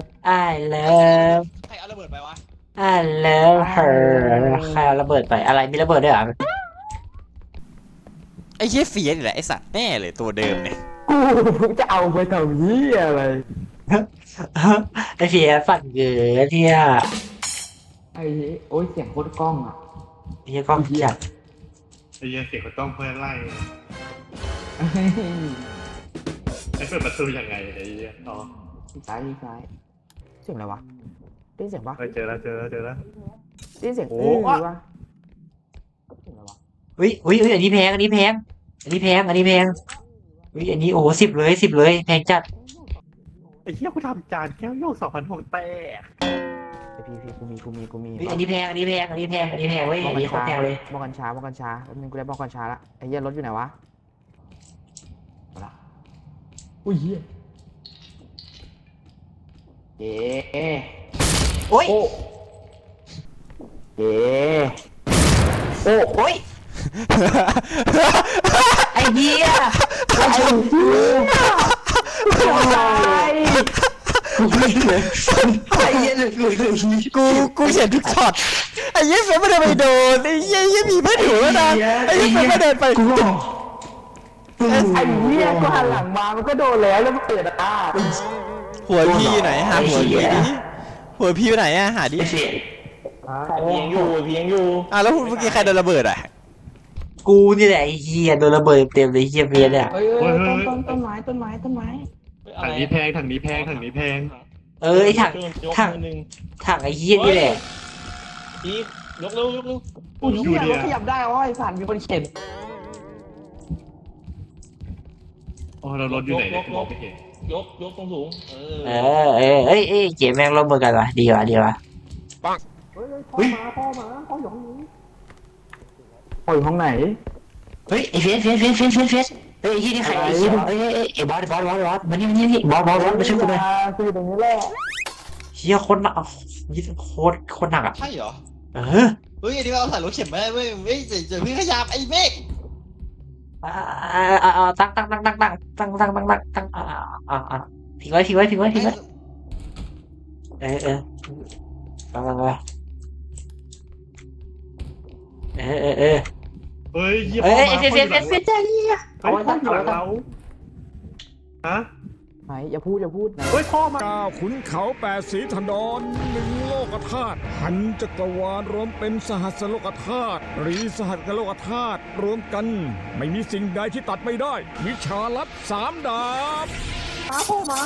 Speaker 3: I love
Speaker 1: ใครเอาระเบิดไปวะ
Speaker 3: I love her ใครเอาระเบิดไปอะไรมีระเบิดด้วยเหรอ
Speaker 9: ไอ้เชี่ยเฟียสนี่แหละไอ้สัตว์แน่เลยตัวเดิมเนี่ย
Speaker 4: กูจะเอาไปทำเหี้ยอะไร
Speaker 3: ไอ้เฟียฝันเกินเนี่ย
Speaker 4: ไอ้โอ้ยเสียงโคตรกล้องอะ
Speaker 3: ไอ้เหี้ยกล้องจัด
Speaker 2: ไอ้เหี้ยเสียงเขาต้องเพื่อนไล่ไอ้เปิดประตูยังไงไอ้เหี้ยอ๋อ
Speaker 4: ซ้ายซ้ายเสียงอะไรวะได้ยินเสียงปะ
Speaker 2: เฮ้ยเจอแล้วเจอแล้วเจอแล้ว
Speaker 4: ได้ยินเสียง
Speaker 2: โอ้
Speaker 4: อื้อหรือวะเสียงอะไรวะ
Speaker 3: อุ้ยอุ้ยอุ้ยอันนี้แพงอันนี้แพงอันนี้แพงอันนี้แพง อุ้ยอันนี้โอ้โหสิบเลยสิบเลยแพงจัด
Speaker 2: ไอ้เหี้ยกูทำจานแก้วโยกสองพันหกแตก
Speaker 4: ไอพี่พี่กูมีกูมีกูมี
Speaker 3: อุ้ยอันนี้แพงอันนี้แพงอันนี้แพงอันนี้แพงเว้ย
Speaker 4: บอ
Speaker 3: อั
Speaker 4: ก
Speaker 3: น
Speaker 4: กั
Speaker 3: นี้
Speaker 4: ญ
Speaker 3: โคต
Speaker 4: ชาร
Speaker 3: แพงเลย
Speaker 4: บอกกัญชาบอกกัญชาแป๊บนึงกูได้บอกกัญชาละไอ้เหี้ยรถอยู่ไหนวะเอาละอุ้ยเหี้ยเอ๊ะ
Speaker 3: โอ้ย
Speaker 4: โอ้เอ๊ะ
Speaker 3: โอ้โอ้ย ไอ้เหี้ย
Speaker 4: ไอ้เหี้ยอะไร
Speaker 3: ไอ้เหี้ยหลุดหลุดหลุด
Speaker 9: กูกูเห็นทุกช็อตไอ้เหี้ยเฟียสไม่ได้ไปโดนไอ้เหี้ยเหี้ยมีไม่ถือแล้วนะไอ้เหี้ยเฟียสไม่เดินไป
Speaker 4: ไอ้เหี้ยก็หันหลังมา มันก็โดนแล้วแล้วมันเปิดอะ
Speaker 9: หัวพี่อยู่ไหนหาหัวพี่ดิหัวพี่อยู่ไหนอะหาดิ
Speaker 3: ไอ้เฟีย
Speaker 5: เพียงอยู่เพียงอยู่
Speaker 9: อะแล้วเมื่อกี้ใครโดนระเบิดอะ
Speaker 3: กูนี่แหละไอ้เหี้ยโดนระเบิดเต็มเลยเหี้ยเฟียเนี่ย
Speaker 4: เอ้ยเอ้ยต้นต้นต้นไม้ต้นไม้ต้นไม้
Speaker 2: ถังนี้แพงถังนี้แพงถังนี้แพง
Speaker 3: เออไอ้ถัง
Speaker 5: ยก
Speaker 3: ถัง
Speaker 5: มือหนึ่ง
Speaker 3: ถังไอ้เหี้ยนี่แหละ
Speaker 5: พี่
Speaker 1: ยกเร็วยกเร็ว
Speaker 4: อุ้ยเหี้ยรถขยับได้วะไอ้สัตว์มีคนเข็น
Speaker 2: โอ้เรารถอยู่ไหนเนี่ยมองไม่เห็น
Speaker 5: ยกยกตรงสูงเออ
Speaker 3: เออเออเอ้ยเอ้ยเกมแม่งร่วมมือกันวะดีวะดีวะ
Speaker 4: เฮ้ยพ่อมาพ่อมาพ่ออยู่ห้องนี้ พ่ออยู่ห้องไหน
Speaker 3: เฮ้ยไอ้เฟสเฟสเฟสเฟสเฟสเฟสเฮ้ยไอ้ที่นี่ใครไอ้เหี้ยเอ้ยเอ้ยเอ้ยไอ้บอสบอสบอสบอสมานี่มานี่นี่บอสบอสบอสมาช่วยกูหน่อย
Speaker 4: คือตรงนี้แหละ
Speaker 3: เฮียโคตรหนักยี่โคตรโคตรหนักอะ
Speaker 1: ใช่เหรอ
Speaker 3: เออ
Speaker 1: เฮ้ยอันนี้เราใส่รถเข็นไม่ได้เว้ยเฮ้ยเจะเพิ่งขยับไอ้เมฆ
Speaker 3: อ่าอ่าอ่าอ่าตั้งตั้งตั้งตั้งตั้งตั้งตั้งตั้งตั้งตั้งอ่าอ่าอ่าทิ้งไว้ทิ้งไว้ทิ้งไว้ทิ้งไว้เออเออไปไปไปเออเออเออ
Speaker 2: เฮ้ยเยี่ยม
Speaker 3: เอ้ย
Speaker 2: มา
Speaker 3: เฟสเฟสเฟสเฟสใจเหี้ย
Speaker 2: เอาไว้ตั้งหลังเราฮะ
Speaker 4: ไหนอย่าพูดอย่าพูดไหน
Speaker 2: เฮ้ยพ่อมา
Speaker 10: เก้าขุนเขาแปดสีธันดรหนึ่งโลกธาตุหันจักรวาลรวมเป็นสหัสโลกธาตุหรือสหัสโลกธาตุรวมกัน ไม่มีสิ่งใดที่ตัดไม่ได้ วิชาลับสามดาบ
Speaker 4: มาพ่อมา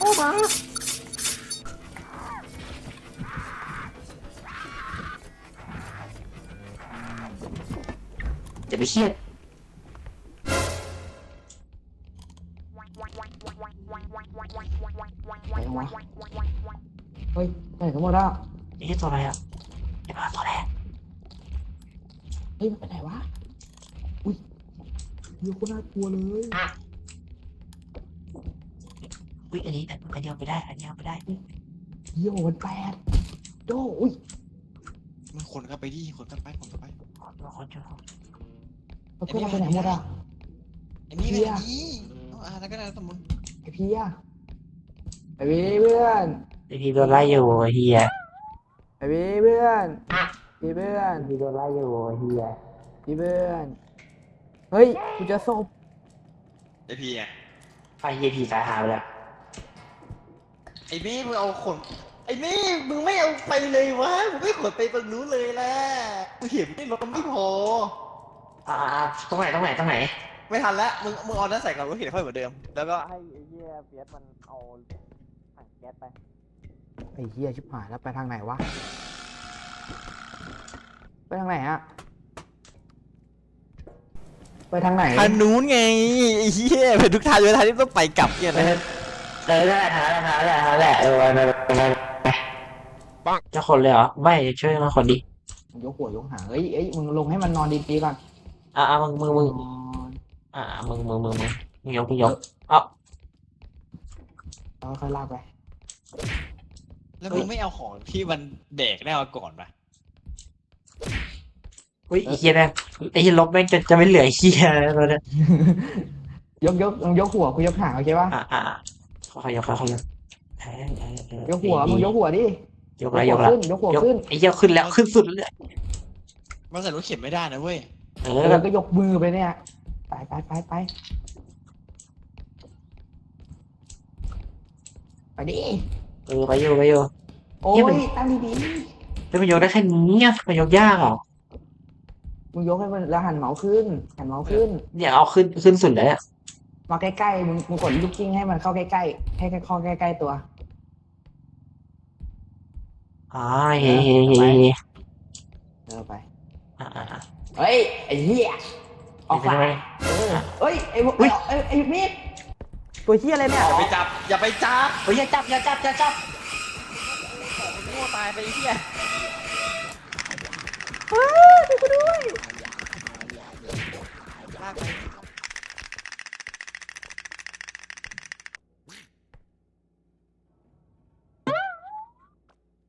Speaker 4: พ่อมา
Speaker 3: จะไปเครียด
Speaker 4: ไหนวะเฮ้ยไหนกันหมดอะ
Speaker 3: นี่ตัวอะไรอะไอ้บ้าตัวแรก
Speaker 4: เฮ้ยมันไปไหนวะ อุ้ยเหี้ยอะคนน่ากลัวเลย
Speaker 3: อุ้ยอันนี้อันนี้เอาไปได้ อันนี้เอาไปได้
Speaker 4: เยี่ยวันแปดโดอุ้ย
Speaker 1: มันขนกันไปดิขนกันไปขนกันไป
Speaker 3: คนคนเจอ
Speaker 4: แล้วเพื่อนเราไปไหนหมดอะ
Speaker 1: ไอ้นี่
Speaker 4: เหี้
Speaker 1: ไง
Speaker 4: ย
Speaker 1: นี่เอาอ่าแล้วก็ได้สมมติ
Speaker 4: ไอพี่อะไอพี่เพื่อน
Speaker 3: ไอพี่โดนไล่อยู่ไอ้เฮีย
Speaker 4: ไอพี่เพื่อนพี่เพื่อน
Speaker 3: พี่โดนไล่อยู่ไอ้เฮีย
Speaker 4: พี่เพื่อน เฮ้ยกูจะศพ
Speaker 1: ไอพีไง
Speaker 3: ไอ้เฮียพี่ตายหาไปแล้ว
Speaker 1: ไอ้เมฆมึงเอาขนไอ้เมฆมึงไม่เอาไปเลยวะมึงไม่ขนไปตรงนู้นเลยล่ะมึงเห็นไม่รถไม่พอ
Speaker 3: อ่าตรงไหนตรงไหนตรงไหน
Speaker 1: ไม่ทันแล้วมึงมึงเอานั้นใส่กับรถเข็นค่อยเหมือนเดิม แล้วก็ให้ไอ้เหี้ยเฟียสมันเอาถังแก๊สไป
Speaker 4: ไอเฮียชิบหายแล้วไปทางไหนวะ ไปทางไหนอะไปทางไหน
Speaker 1: ทางนู้นไงไอ้เหี้ยเป็นทุกทางเลยทางที่ต้องไปกลับเนี่ย
Speaker 3: เอ
Speaker 1: นะ
Speaker 3: อเออได้หาได้หาได้หาได้เออไปไปไปไปจะคนเลยเหรอ ไม่ช่วยมาคนดิ
Speaker 4: ยกหัวยกหางเอ้ยเอ้ยมึงลงให้มันนอนดีๆก่อน
Speaker 3: อ่ามึงมึงมึง
Speaker 4: นอน
Speaker 3: อ่ามึงมึงมึงมึงมึงยกมึงยก
Speaker 4: แล้วค่อยลากไป
Speaker 1: แล้วมึงไม่เอาของที่มันแบกได้มาก่อนปะ
Speaker 3: อุ้ยไอ้เฮียแม่งไอ้เฮียลบแม่งจะจะไม่เหลือไอ้เฮียแล้วตอนเนี้ย
Speaker 4: ยกยกมึงยกหัวกูยกหางโอเคปะ
Speaker 3: อ่าอ่าค่อยๆยกค่อยๆยกเออเออเออย
Speaker 4: กหัวมึงยกหัวดิ
Speaker 3: ยกแล้วยกแล้ว
Speaker 4: ขึ้นยกหัวย
Speaker 3: ก
Speaker 4: ขึ้น
Speaker 3: ไอ้เหี้ยขึ้นแล้วขึ้นสุดเลย
Speaker 1: มันใส่รถเข็นไม่ได้นะเว้ย
Speaker 3: เอ
Speaker 4: เอ
Speaker 3: อ
Speaker 4: อก็ยกมือไปเนี่ย ไปไปไปไปไปดิ
Speaker 3: เออไปอยู่ไปอยู่
Speaker 4: โอ้
Speaker 3: เหี้ยมัน
Speaker 4: ยตั้งดี
Speaker 3: แล้วมันยกได้แค่นี้อะมันยกยากเหรอ
Speaker 4: ๆมึงยกให้มันแล้วหันเมาส์ขึ้น หันเมาส์ขึ้น
Speaker 3: เนี่ยเอาขึ้นขึ้นสุดเลยอะ
Speaker 4: มาใกล้ๆ มึงมึงกดลูกกิ้งให้มันเข้าใกล้ๆ ให้เข้าใกล้ๆตัว
Speaker 3: อ๋อเฮ้เฮ้เฮ้เฮ้
Speaker 4: เออไป
Speaker 3: อ่าอ่าอ่า
Speaker 4: เฮ้ยไอ้เหี้ยออก
Speaker 3: ไป
Speaker 4: ซ้า
Speaker 3: ไป
Speaker 4: ยเออเฮ้ยไอ้พวกไอ้ไอ้ไอ้มีดตัวเหี้ยอะไรเนี่ย
Speaker 1: อย่าไปจับ อย่าไปจับ
Speaker 3: เฮ้ยอย่าจับอย่าจับอย่าจับ
Speaker 1: โง่ตายไปไอ้เหี้ยลากไป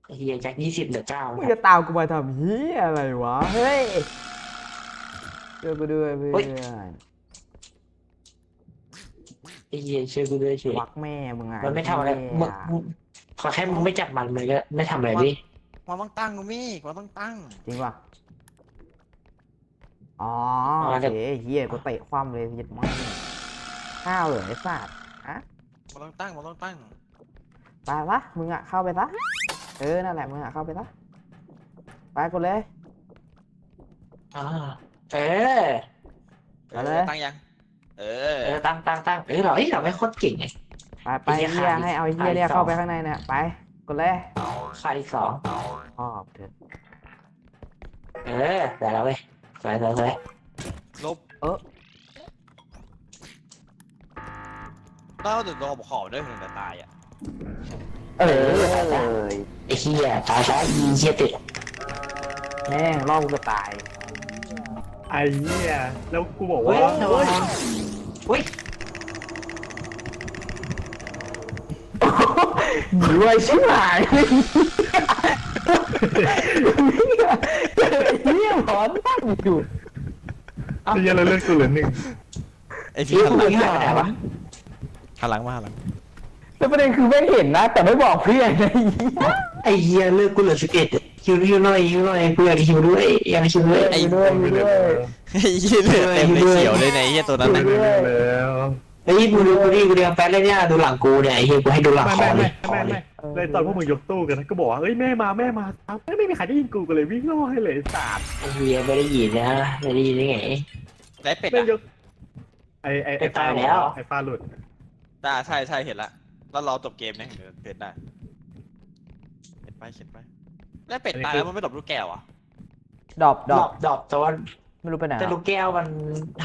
Speaker 3: ไอ้เฮียจากยี่สิบเหลือเก้า
Speaker 4: มึงจะตามกูมาทำเหี้ยอะไรวะ เฮ้ย ช่วยกูด้วยเพื่อน
Speaker 3: ไอ้เฮียช่วยกูด้วยช่วย
Speaker 4: วักแม่มึงไง
Speaker 3: มันไม่ทำอะไรมึงมึงขอแค่มึงไม่จับมันมันก็ไม่ทำอะไรดิ
Speaker 1: มันต้องตั้งนูมี่มันต้องตั้ง
Speaker 4: จริงป่ะอ๋อโอเคเฮียกูเตะคว่ำเลยหยิบมันข้าวเหรอไอ้สัตว์
Speaker 1: มันต้องตั้งมันต้องตั้ง
Speaker 4: ไปวะมึงอะเข้าไปซะเออนั่นแหละมึงอะเข้าไปซะไปกดเลย
Speaker 3: อ่า เออ
Speaker 4: เอาเลย
Speaker 1: ตั้งยัง เออ
Speaker 3: เออตั้งตั้งตั้งเออเราเอ้ยเราไม่โคตรเก่งไง
Speaker 4: ไปไป
Speaker 3: ไอ้เหี้
Speaker 4: เฮี
Speaker 3: ย
Speaker 4: ย
Speaker 3: ขาด
Speaker 4: ให้เอาไอ้เฮี
Speaker 3: ขาด
Speaker 4: ย
Speaker 3: อีก
Speaker 4: เนี่ย
Speaker 3: สอง
Speaker 4: เข้าไปข้างในเนี่ยไปกดเลย
Speaker 3: ขาดอีกสอง
Speaker 4: ชอบเถอะ
Speaker 3: เออแต่แล้วเว้ยสวยสวยสวย
Speaker 1: ลบ
Speaker 6: เออ
Speaker 1: ต้องเอาถึงตัวขอบด้วยถึงจะตายอะ
Speaker 4: เออ
Speaker 3: ไอ้เหี้ยตายซะอีเหี้ยติ
Speaker 4: แม่งล่อกูจะตาย
Speaker 2: ไอ้เนี่ยแล้วกูบอก
Speaker 3: เฮ้
Speaker 2: ว่าย
Speaker 3: ระวังเฮ้ย
Speaker 4: รวยชิบหายเนี่ยหมอนตั้งอยู่
Speaker 2: ไอ้เหี้ยเราเลือกกูเหลือหนึ่ง
Speaker 9: ไอ้พี่
Speaker 3: เฮ้ย
Speaker 9: หัน
Speaker 3: มึ
Speaker 9: หลั
Speaker 3: ง
Speaker 9: ง
Speaker 3: หายไปไหนวะ
Speaker 9: หันหลังมาหันหลัง
Speaker 4: แล้วประเด็นคือไม่เห็นนะ แต่ไม่บอกเพื่อนนะ
Speaker 3: ไอ้เหี้ยเลือกกูเหลือสิบเอ็ด ฮิวฮิวหน่อยฮิวหน่อยกูอยากฮิวด้วยอยากฮิวด้วย
Speaker 9: ไอ้
Speaker 4: ด้วยด้วย
Speaker 9: ไอ้เหี้ยเลือดเต็มเลยเขียวเลยในไอ้เหี้ยตัวนั้น
Speaker 2: ไม่
Speaker 9: น่ะ
Speaker 2: ได้เลือกแล้ว
Speaker 3: เฮ้ยกูดูกูดิกูเรียงแป๊ดเลยเนี่ยดูหลังกูเนี่ยไอ้เหี้ยกูให้ดูหลัง
Speaker 2: ไม่
Speaker 3: คอ
Speaker 2: ไม่
Speaker 3: เล
Speaker 2: ไม่
Speaker 3: ยคอ
Speaker 2: ไม่
Speaker 3: เล
Speaker 2: ไม่
Speaker 3: ย
Speaker 2: เลยตอนพวกมึงยกตู้กันนะก็บอกว่าเอ้ยแม่มาแม่มาไม่ไม่มีใครได้ยินกูก็เลยวิ่งล่อให้เลยสาด
Speaker 3: ไอ้เหี้ยไม่ได้ยินนะไม่ได้ยินได้ไง
Speaker 1: ได้เป็ด
Speaker 2: ไม่
Speaker 1: อะ
Speaker 2: ยกไอ้ไอ้ไอ้
Speaker 3: ตายแล้ว
Speaker 2: ไอ้ฟ้าหลุด
Speaker 1: อ่าใช่ใช่เห็นละแล้วรอจบเกมนะถึงจะเป็ดได้เห็นไปเห็นไป ได้เป็ดตายแล้วมันไม่หลบลูกแก้วอะ
Speaker 6: ดรอปด
Speaker 3: ด
Speaker 6: ร
Speaker 3: อ
Speaker 6: อป
Speaker 3: บดอบแต่ว่า
Speaker 6: ไม่รู้ไปไหน
Speaker 3: แต่
Speaker 6: อะ
Speaker 3: ลูกแก้วมัน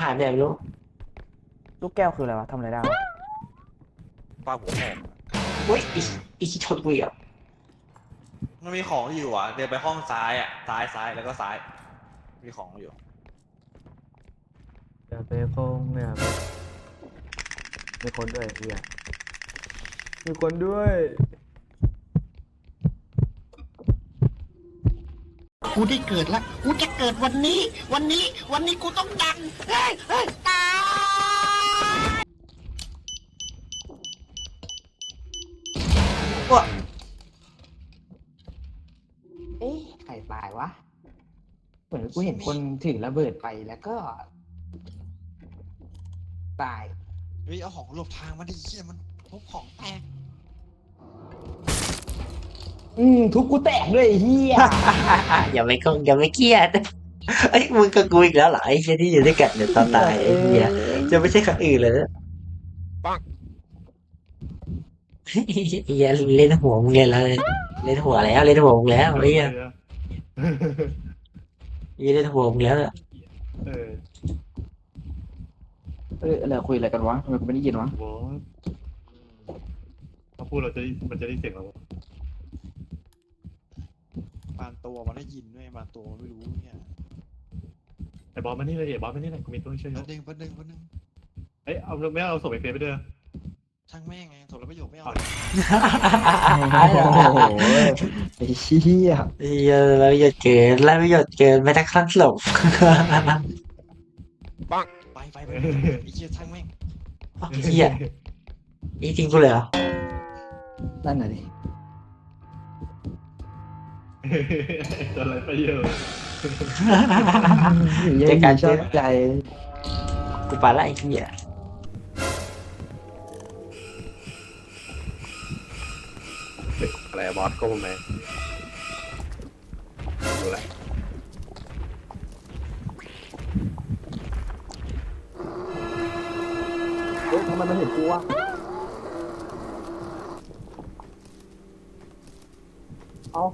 Speaker 3: หายไปไหนไม่รู้
Speaker 6: ลูกแก้วคืออะไรวะทำอะไรได้วะ
Speaker 1: ป้าหัวแตก
Speaker 3: เฮ้ยอีอีชดกูอีกอะ
Speaker 1: มันมีของอยู่อะ เดินไปห้องซ้ายอะ ซ้ายซ้ายแล้วก็ซ้าย มีของอยู่
Speaker 4: อย่าไปคงเนี่ยมีคนด้วยเฮีย
Speaker 6: มีคนด้วย
Speaker 11: กูได้เกิดละ กูจะเกิดวันนี้ วันนี้ วันนี้กูต้องดัง เฮ้ยเฮ้ยตาย
Speaker 4: เอ๊ะใครตายวะ เหมือนกูเห็นคนถือระเบิดไปแล้วก็ ตาย
Speaker 1: เฮ้ยเอาของหลบทางมาดิเหี้ยมันพบของแตก
Speaker 4: อืมทุบกูแตกด้วยไอ้เฮีย
Speaker 3: อย่าไปกงอย่าไปเครียดไอ้ยมึงกับกูอีกแล้วเหรอไอ้เหี้ยที่อยู่ด้วยกันเดี๋ยวตอนตายไอ้เหี้ยจะไม่ใช่คนอื่นเลยนะปังไอ้เหี้ยเล่นหัวมึงเล่นแล้วเล่นหัวแล้วเล่นหัวมึงแล้วไอ้เหี้ยไอ้เหี้ยเล่นหัวมึงแล้วอะ
Speaker 2: เออ
Speaker 4: เอออะไรคุยอะไรกันวะทำไมกูไม่ได้ยินวะ
Speaker 2: บอสถ้าพูดเราจะได้มันจะได้เสียงเรา
Speaker 1: บาง ตัวมันได้ยินด้วยบางตัวมันไม่รู้เนี่ย
Speaker 2: ไอ้บอสมานี่เลยเดี๋ยวบอสมานี่เลยกูมีตัวช่วยย
Speaker 1: ประ
Speaker 2: ก
Speaker 1: เด็นประเด็นประเด็น
Speaker 2: เอ้ยเอาไม่เอาส่งไปเฟซไปเด้อ
Speaker 1: ช่างแม่งไงถมแล้วประโยคไม่เอา
Speaker 4: โอ้โหไอ้เฮีย
Speaker 3: ไอ้เหี้ยแล้วหยดเกินแล้วไม่หยดเกินไม่ได้ครั้งหลบ
Speaker 1: ไปไปไปไอ้เหี้ยช่างแม่ง
Speaker 3: ไอ้เหี้ยนี่จริงกูเลยเหรอ
Speaker 4: นั่นน่ะดิ
Speaker 2: ตัวอะไรประโยชน์
Speaker 4: เจ๊การชอบใจ
Speaker 3: กูไปละไอ้เหี้ย
Speaker 2: อะไรอะบอสโก็ไหมดูแล
Speaker 4: เฮ้ยทำไมมันเห็นกูวะเอา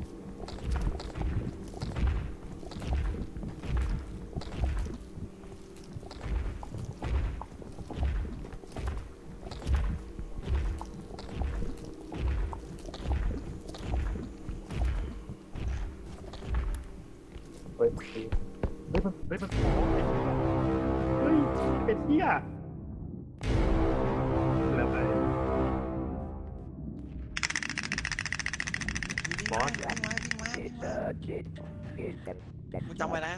Speaker 1: มึงจำไว้นะ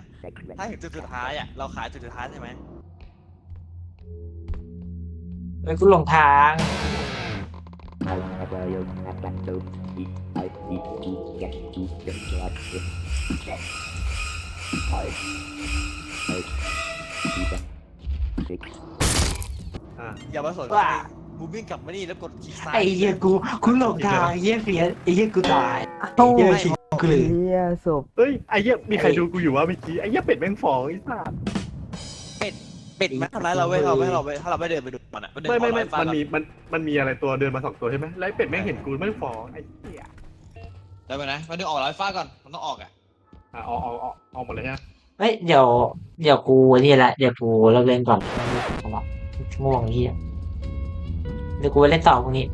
Speaker 1: ถ้าถึงจุดสุดท้ายอะ เราขายจุดสุดท้ายใช่ไหม
Speaker 3: เฮ้ยกูหลงทาง
Speaker 2: อะ
Speaker 1: อย่ามาสน
Speaker 3: ว้า
Speaker 1: มึงวิ่งกลับมานี่แล้วกดคลิกซ้าย
Speaker 3: ไอ้เหี้ยกูกูหลงทางไอ้เหี้ยเฟียสไอ้เหี้ยกูตาย
Speaker 6: เอ้า
Speaker 3: ไอ้เหี้ยชิ งกูเลย
Speaker 6: เฮียศพ
Speaker 2: เฮ้ยไอ้เหี้ยมีใครดูกูอยู่วะเมื่อกี้ไอ้เหี้ยเป็ดแม่งฟองไอ้สัส
Speaker 1: เป็ดมันทำร้ายเราเว้ยเราไม่เราไม่ถ้าเราไม่เดินไปดูมันอะนเดิน
Speaker 2: ไม่ไม่ไม่
Speaker 1: ขอร้อยฟาด
Speaker 2: มันมีมันมันมีอะไรตัวเดินมาสองตัวใช่ไหมแล้วไอ้เป็ดแม่งเห็นกูแม่งฟองไอ้เหี้ย
Speaker 1: ได้ไหมนะมันดึงออกร้อยฟ้าก่อนมันต้องออกอะ
Speaker 2: อะเอาเอาเอาเอาหมดเลยฮะ
Speaker 3: เฮ้ยเดี๋ยวเดี๋ยวกูนี่แหละเดี๋ยวกูเลิกเล่นก่อนเพราะว่าง่วงเฮียเดี๋ยวกูไปเล่นต่อพรุ่งนี้